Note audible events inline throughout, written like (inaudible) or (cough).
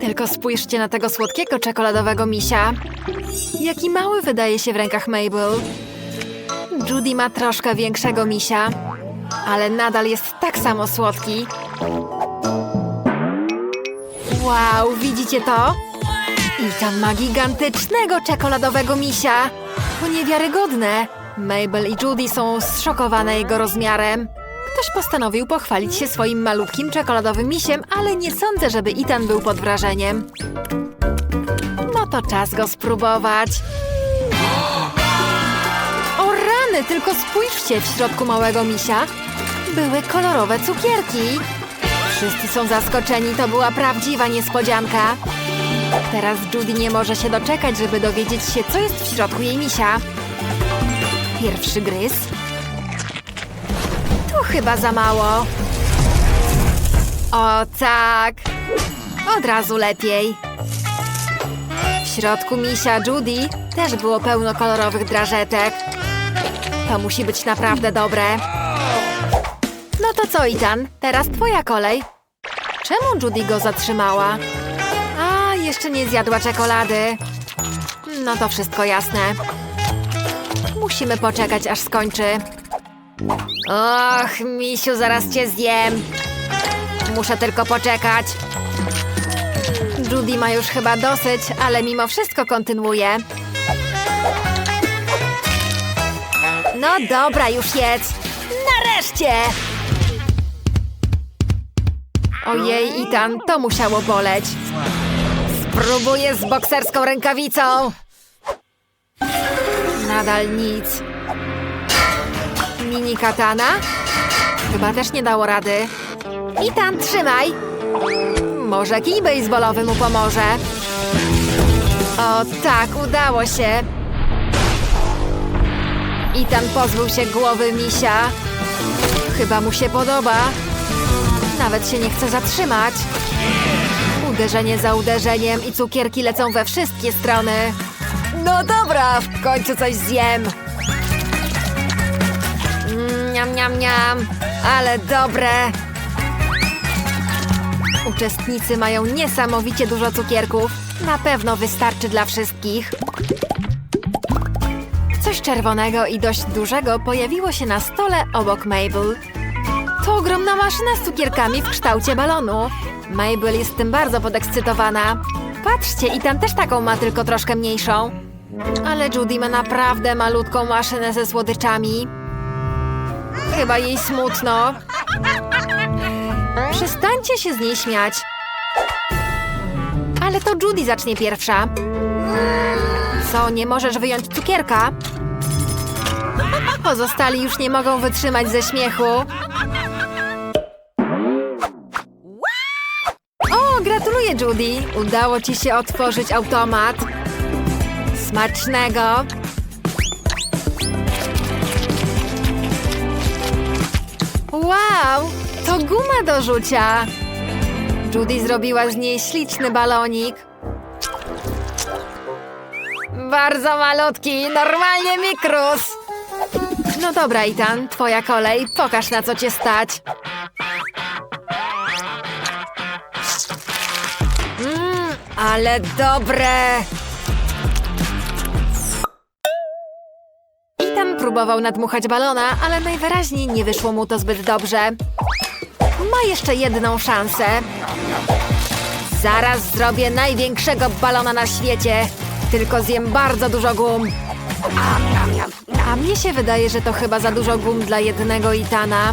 Tylko spójrzcie na tego słodkiego czekoladowego misia. Jaki mały wydaje się w rękach Mabel. Judy ma troszkę większego misia, ale nadal jest tak samo słodki. Wow, widzicie to? I tam ma gigantycznego czekoladowego misia. To niewiarygodne. Mabel i Judy są zszokowane jego rozmiarem. Ktoś postanowił pochwalić się swoim malutkim czekoladowym misiem, ale nie sądzę, żeby Ethan był pod wrażeniem. No to czas go spróbować. O rany, tylko spójrzcie, w środku małego misia były kolorowe cukierki. Wszyscy są zaskoczeni, to była prawdziwa niespodzianka. Teraz Judy nie może się doczekać, żeby dowiedzieć się, co jest w środku jej misia. Pierwszy gryz. Chyba za mało. O tak. Od razu lepiej. W środku misia Judy też było pełno kolorowych drażetek. To musi być naprawdę dobre. No to co, Ethan? Teraz twoja kolej. Czemu Judy go zatrzymała? A, jeszcze nie zjadła czekolady. No to wszystko jasne. Musimy poczekać, aż skończy. Och, misiu, zaraz cię zjem. Muszę tylko poczekać. Judy ma już chyba dosyć, ale mimo wszystko kontynuuje. No dobra, już jedz. Nareszcie! Ojej, Itan, to musiało boleć. Spróbuję z bokserską rękawicą. Nadal nic. Mini katana? Chyba też nie dało rady. Itan, trzymaj! Może kij baseballowy mu pomoże. O tak, udało się. Itan pozbył się głowy misia. Chyba mu się podoba. Nawet się nie chce zatrzymać. Uderzenie za uderzeniem i cukierki lecą we wszystkie strony. No dobra, w końcu coś zjem. Niam, niam, niam. Ale dobre. Uczestnicy mają niesamowicie dużo cukierków. Na pewno wystarczy dla wszystkich. Coś czerwonego i dość dużego pojawiło się na stole obok Mabel. To ogromna maszyna z cukierkami w kształcie balonu. Mabel jest tym bardzo podekscytowana. Patrzcie, i tam też taką ma, tylko troszkę mniejszą. Ale Judy ma naprawdę malutką maszynę ze słodyczami. Chyba jej smutno. Przestańcie się z niej śmiać. Ale to Judy zacznie pierwsza. Co, nie możesz wyjąć cukierka? Pozostali już nie mogą wytrzymać ze śmiechu. O, gratuluję, Judy. Udało ci się otworzyć automat. Smacznego. Wow, to guma do rzucia. Judy zrobiła z niej śliczny balonik. Bardzo malutki, normalnie mikrus. No dobra, Itan, twoja kolej. Pokaż na co cię stać. Mmm, ale dobre. Próbował nadmuchać balona, ale najwyraźniej nie wyszło mu to zbyt dobrze. Ma jeszcze jedną szansę. Zaraz zrobię największego balona na świecie. Tylko zjem bardzo dużo gum. A mnie się wydaje, że to chyba za dużo gum dla jednego Itana.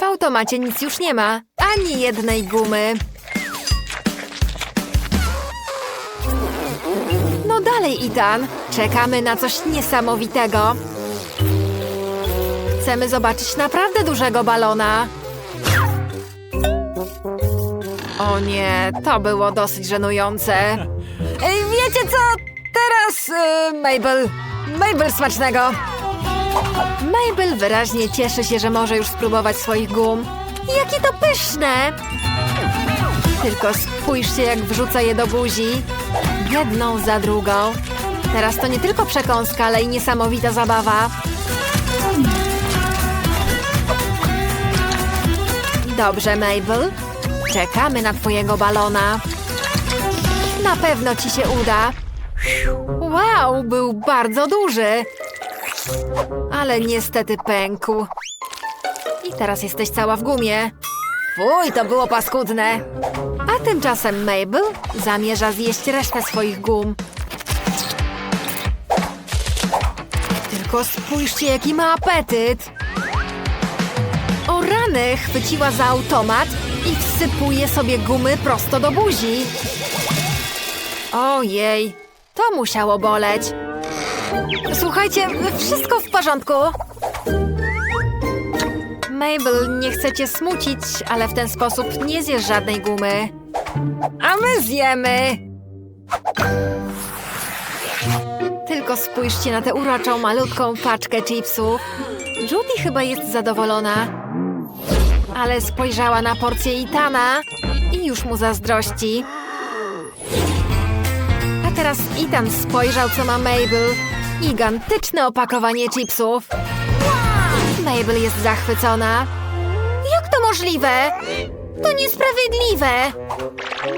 W automacie nic już nie ma. Ani jednej gumy. No dalej, Itan. Czekamy na coś niesamowitego. Chcemy zobaczyć naprawdę dużego balona. O nie, to było dosyć żenujące. (laughs) Ej, wiecie co? Teraz, y, Mabel. Mabel smacznego. Mabel wyraźnie cieszy się, że może już spróbować swoich gum. Jakie to pyszne! Tylko spójrzcie, jak wrzuca je do buzi. Jedną za drugą. Teraz to nie tylko przekąska, ale i niesamowita zabawa. Dobrze, Mabel. Czekamy na twojego balona. Na pewno ci się uda. Wow, był bardzo duży. Ale niestety pękł. I teraz jesteś cała w gumie. Fuj, to było paskudne. A tymczasem Mabel zamierza zjeść resztę swoich gum. Tylko spójrzcie, jaki ma apetyt. O rany, chwyciła za automat i wsypuje sobie gumy prosto do buzi. Ojej, to musiało boleć. Słuchajcie, wszystko w porządku. Mabel, nie chcę cię smucić, ale w ten sposób nie zjesz żadnej gumy. A my zjemy! Tylko spójrzcie na tę uroczą, malutką paczkę chipsów. Judy chyba jest zadowolona. Ale spojrzała na porcję Itana i już mu zazdrości. A teraz Ethan spojrzał, co ma Mabel. Gigantyczne opakowanie chipsów. Mabel jest zachwycona. Jak to możliwe? To niesprawiedliwe.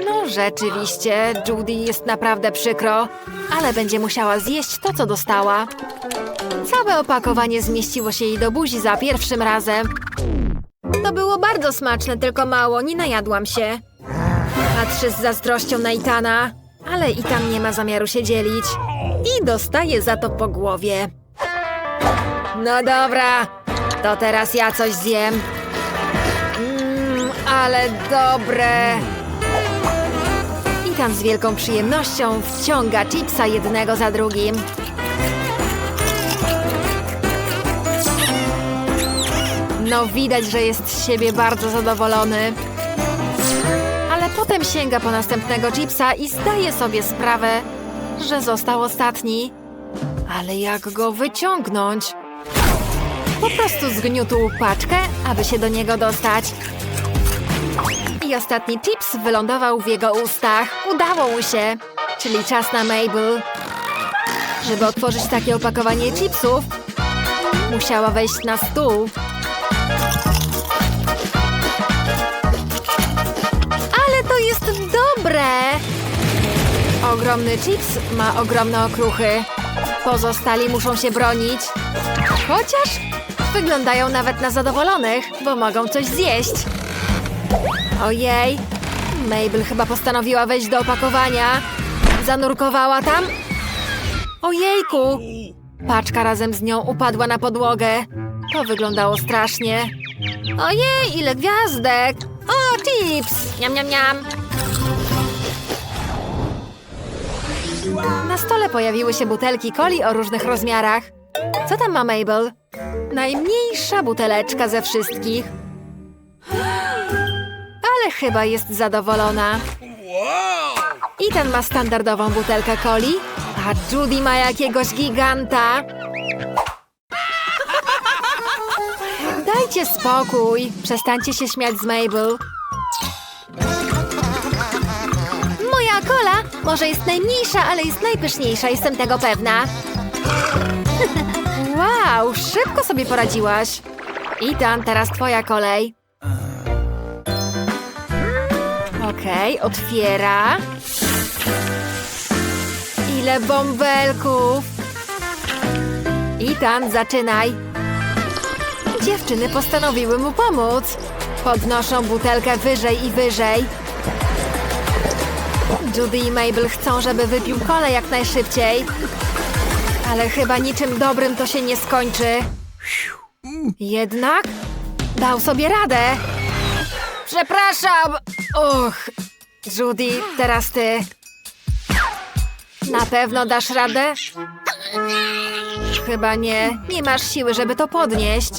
No rzeczywiście, Judy jest naprawdę przykro, ale będzie musiała zjeść to, co dostała. Całe opakowanie zmieściło się jej do buzi za pierwszym razem. To było bardzo smaczne, tylko mało, nie najadłam się. Patrzy z zazdrością na Itana, ale Itan nie ma zamiaru się dzielić i dostaje za to po głowie. No dobra, to teraz ja coś zjem. Ale dobre. Itan z wielką przyjemnością wciąga chipsa jednego za drugim. No widać, że jest z siebie bardzo zadowolony. Ale potem sięga po następnego chipsa i zdaje sobie sprawę, że został ostatni. Ale jak go wyciągnąć? Po prostu zgniótł paczkę, aby się do niego dostać. I ostatni chips wylądował w jego ustach. Udało mu się. Czyli czas na Mabel. Żeby otworzyć takie opakowanie chipsów, musiała wejść na stół. Ale to jest dobre! Ogromny chips ma ogromne okruchy. Pozostali muszą się bronić. Chociaż wyglądają nawet na zadowolonych, bo mogą coś zjeść. Ojej, Mabel chyba postanowiła wejść do opakowania. Zanurkowała tam. Ojejku! Paczka razem z nią upadła na podłogę. To wyglądało strasznie. Ojej, ile gwiazdek! O, chips! Niam, niam, niam! Na stole pojawiły się butelki coli o różnych rozmiarach. Co tam ma Mabel? Najmniejsza buteleczka ze wszystkich. Ale chyba jest zadowolona. Ethan ma standardową butelkę coli, a Judy ma jakiegoś giganta. Dajcie spokój. Przestańcie się śmiać z Mabel. Moja kola może jest najmniejsza, ale jest najpyszniejsza, jestem tego pewna. (laughs) Wow, szybko sobie poradziłaś. Ethan, teraz twoja kolej. Okej, otwiera. Ile bąbelków! Ethan, zaczynaj. Dziewczyny postanowiły mu pomóc. Podnoszą butelkę wyżej i wyżej. Judy i Mabel chcą, żeby wypił kolę jak najszybciej. Ale chyba niczym dobrym to się nie skończy. Jednak dał sobie radę. Przepraszam! Och, Judy, teraz ty. Na pewno dasz radę? Chyba nie. Nie masz siły, żeby to podnieść.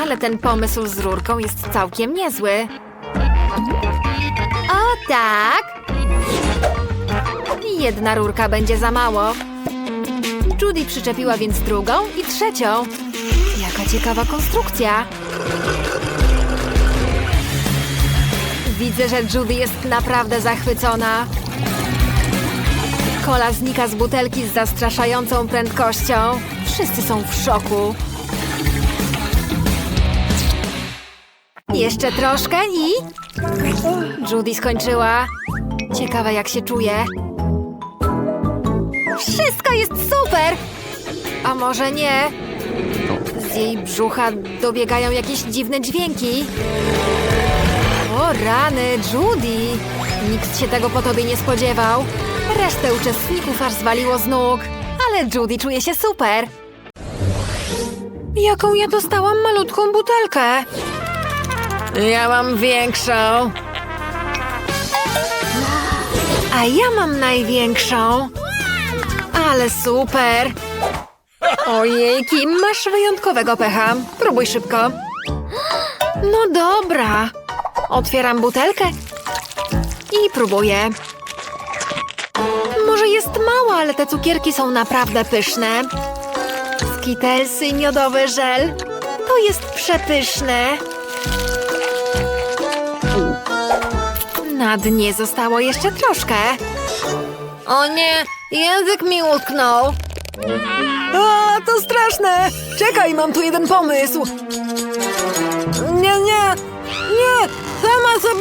Ale ten pomysł z rurką jest całkiem niezły. O tak! Jedna rurka będzie za mało. Judy przyczepiła więc drugą i trzecią. Jaka ciekawa konstrukcja. Widzę, że Judy jest naprawdę zachwycona. Kola znika z butelki z zastraszającą prędkością. Wszyscy są w szoku. Jeszcze troszkę i... Judy skończyła. Ciekawe jak się czuje. Wszystko jest super! A może nie? Z jej brzucha dobiegają jakieś dziwne dźwięki. O rany, Judy! Nikt się tego po tobie nie spodziewał. Resztę uczestników aż zwaliło z nóg. Ale Judy czuje się super. Jaką ja dostałam malutką butelkę? Ja mam większą. A ja mam największą. Ale super. Ojejki, masz wyjątkowego pecha. Próbuj szybko. No dobra. Otwieram butelkę i próbuję. Może jest mała, ale te cukierki są naprawdę pyszne. Skitelsy i miodowy żel. To jest przepyszne. Na dnie zostało jeszcze troszkę. O nie, język mi utknął. A, to straszne! Czekaj, mam tu jeden pomysł.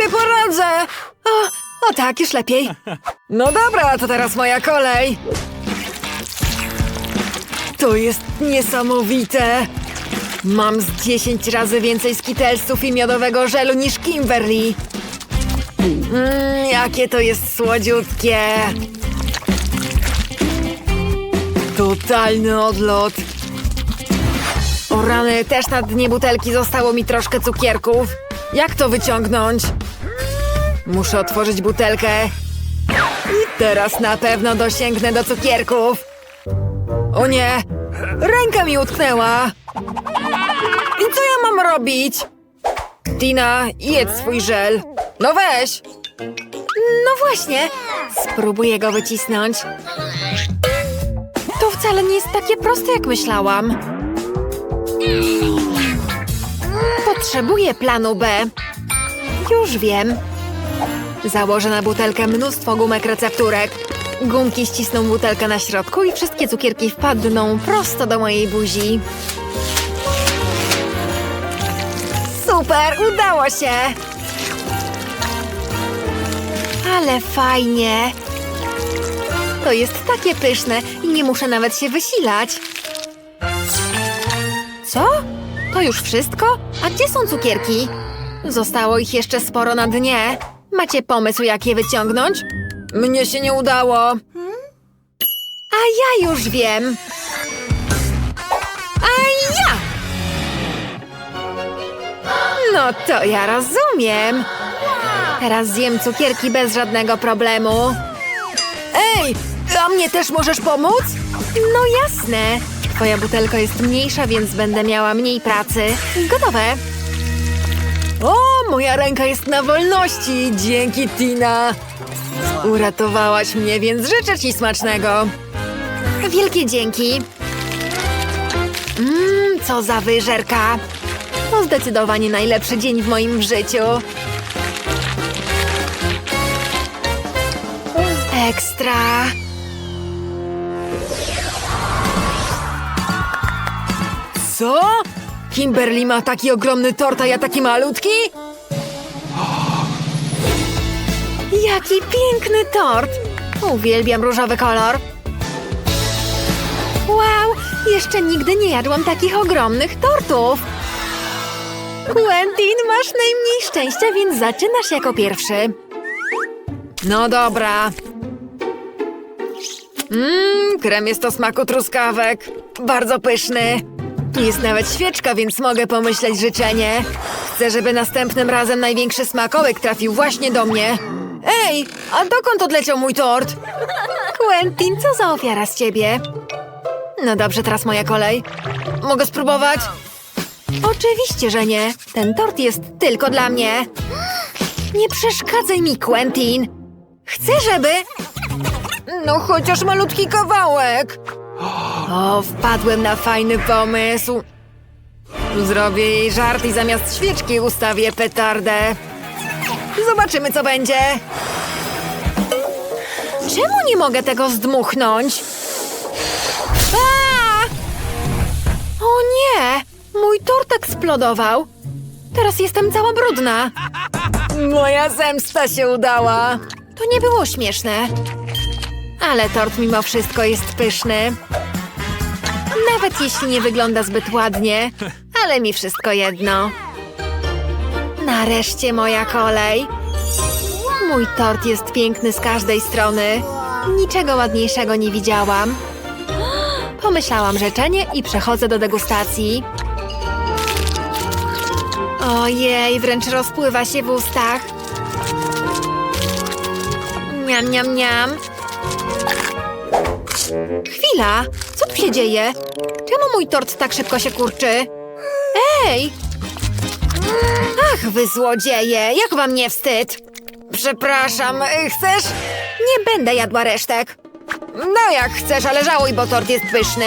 Sobie poradzę. O, o tak, już lepiej. (laughs) No dobra, to teraz moja kolej. To jest niesamowite. Mam z 10 razy więcej skitelsów i miodowego żelu niż Kimberly. Mmm, jakie to jest słodziutkie. Totalny odlot. O rany, też na dnie butelki zostało mi troszkę cukierków. Jak to wyciągnąć? Muszę otworzyć butelkę. I teraz na pewno dosięgnę do cukierków. O nie! Ręka mi utknęła! I co ja mam robić? Tina, jedz swój żel. No weź! No właśnie. Spróbuję go wycisnąć. To wcale nie jest takie proste, jak myślałam. Potrzebuję planu B. Już wiem. Założę na butelkę mnóstwo gumek recepturek. Gumki ścisną butelkę na środku i wszystkie cukierki wpadną prosto do mojej buzi. Super, udało się! Ale fajnie! To jest takie pyszne i nie muszę nawet się wysilać. Co? To już wszystko? A gdzie są cukierki? Zostało ich jeszcze sporo na dnie. Macie pomysł, jak je wyciągnąć? Mnie się nie udało. A ja już wiem. A ja! No to ja rozumiem. Teraz zjem cukierki bez żadnego problemu. Ej, a mnie też możesz pomóc? No jasne. Twoja butelka jest mniejsza, więc będę miała mniej pracy. Gotowe. O, moja ręka jest na wolności. Dzięki, Tina. Uratowałaś mnie, więc życzę ci smacznego. Wielkie dzięki. Mmm, co za wyżerka. To zdecydowanie najlepszy dzień w moim życiu. Ekstra. Co? Kimberly ma taki ogromny tort, a ja taki malutki? Jaki piękny tort! Uwielbiam różowy kolor. Wow, jeszcze nigdy nie jadłam takich ogromnych tortów. Quentin, masz najmniej szczęścia, więc zaczynasz jako pierwszy. No dobra. Mmm, krem jest o smaku truskawek. Bardzo pyszny. Jest nawet świeczka, więc mogę pomyśleć życzenie. Chcę, żeby następnym razem największy smakołyk trafił właśnie do mnie. Ej, a dokąd odleciał mój tort? Quentin, co za ofiara z ciebie? No dobrze, teraz moja kolej. Mogę spróbować? Oczywiście, że nie. Ten tort jest tylko dla mnie. Nie przeszkadzaj mi, Quentin. Chcę, żeby... No chociaż malutki kawałek. O, wpadłem na fajny pomysł. Zrobię jej żart i zamiast świeczki ustawię petardę. Zobaczymy, co będzie. Czemu nie mogę tego zdmuchnąć? O nie! Mój tort eksplodował. Teraz jestem cała brudna. Moja zemsta się udała. To nie było śmieszne. Ale tort mimo wszystko jest pyszny. Nawet jeśli nie wygląda zbyt ładnie, ale mi wszystko jedno. Nareszcie moja kolej. Mój tort jest piękny z każdej strony. Niczego ładniejszego nie widziałam. Pomyślałam życzenie i przechodzę do degustacji. Ojej, wręcz rozpływa się w ustach. Miam, miam, miam. Chwila, co tu się dzieje? Czemu mój tort tak szybko się kurczy? Ej! Ach, wy złodzieje, jak wam nie wstyd? Przepraszam, y, chcesz? Nie będę jadła resztek. No jak chcesz, ale żałuj, bo tort jest pyszny.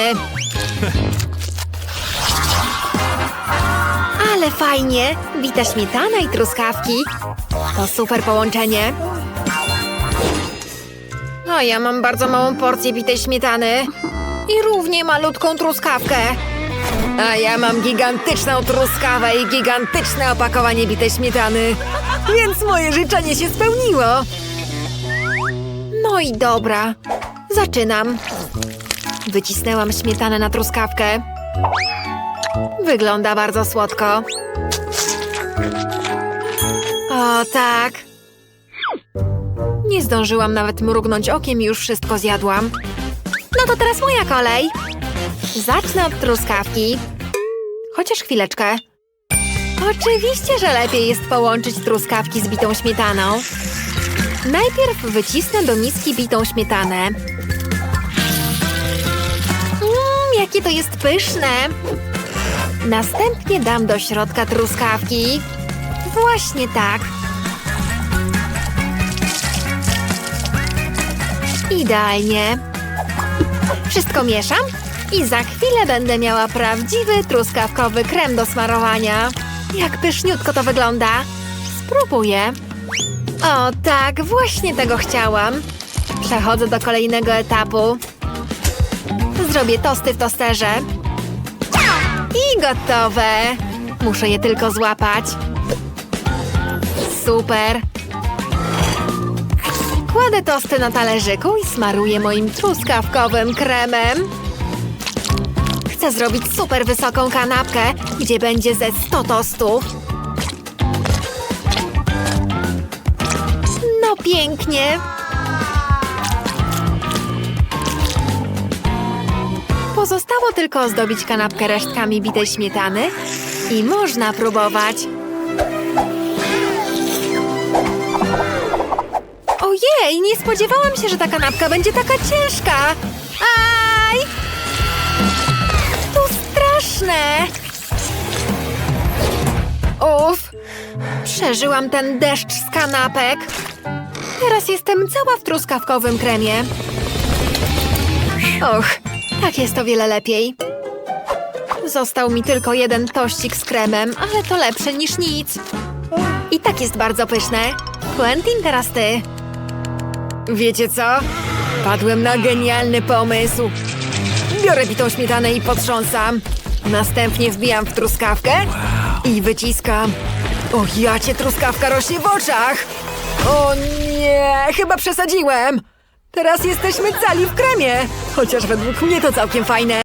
Ale fajnie! Wita śmietana i truskawki. To super połączenie. O, ja mam bardzo małą porcję bitej śmietany. I równie malutką truskawkę. A ja mam gigantyczną truskawę i gigantyczne opakowanie bitej śmietany. Więc moje życzenie się spełniło. No i dobra. Zaczynam. Wycisnęłam śmietanę na truskawkę. Wygląda bardzo słodko. O, tak. Nie zdążyłam nawet mrugnąć okiem i już wszystko zjadłam. No to teraz moja kolej. Zacznę od truskawki. Chociaż chwileczkę. Oczywiście, że lepiej jest połączyć truskawki z bitą śmietaną. Najpierw wycisnę do miski bitą śmietanę. Mmm, jakie to jest pyszne! Następnie dam do środka truskawki. Właśnie tak. Idealnie. Wszystko mieszam i za chwilę będę miała prawdziwy truskawkowy krem do smarowania. Jak pyszniutko to wygląda. Spróbuję. O tak, właśnie tego chciałam. Przechodzę do kolejnego etapu. Zrobię tosty w tosterze. I gotowe. Muszę je tylko złapać. Super. Kładę tosty na talerzyku i smaruję moim truskawkowym kremem. Chcę zrobić super wysoką kanapkę, gdzie będzie ze 100 tostów. No pięknie. Pozostało tylko ozdobić kanapkę resztkami bitej śmietany i można próbować. Ojej, nie spodziewałam się, że ta kanapka będzie taka ciężka. Straszne. Uff, przeżyłam ten deszcz z kanapek. Teraz jestem cała w truskawkowym kremie. Och, tak jest o wiele lepiej. Został mi tylko jeden tościk z kremem, ale to lepsze niż nic. I tak jest bardzo pyszne. Quentin, teraz ty. Wiecie co? Padłem na genialny pomysł. Biorę bitą śmietanę i potrząsam. Następnie wbijam w truskawkę i wyciskam. O, ja cię truskawka rośnie w oczach! O nie, chyba przesadziłem! Teraz jesteśmy cali w kremie! Chociaż według mnie to całkiem fajne.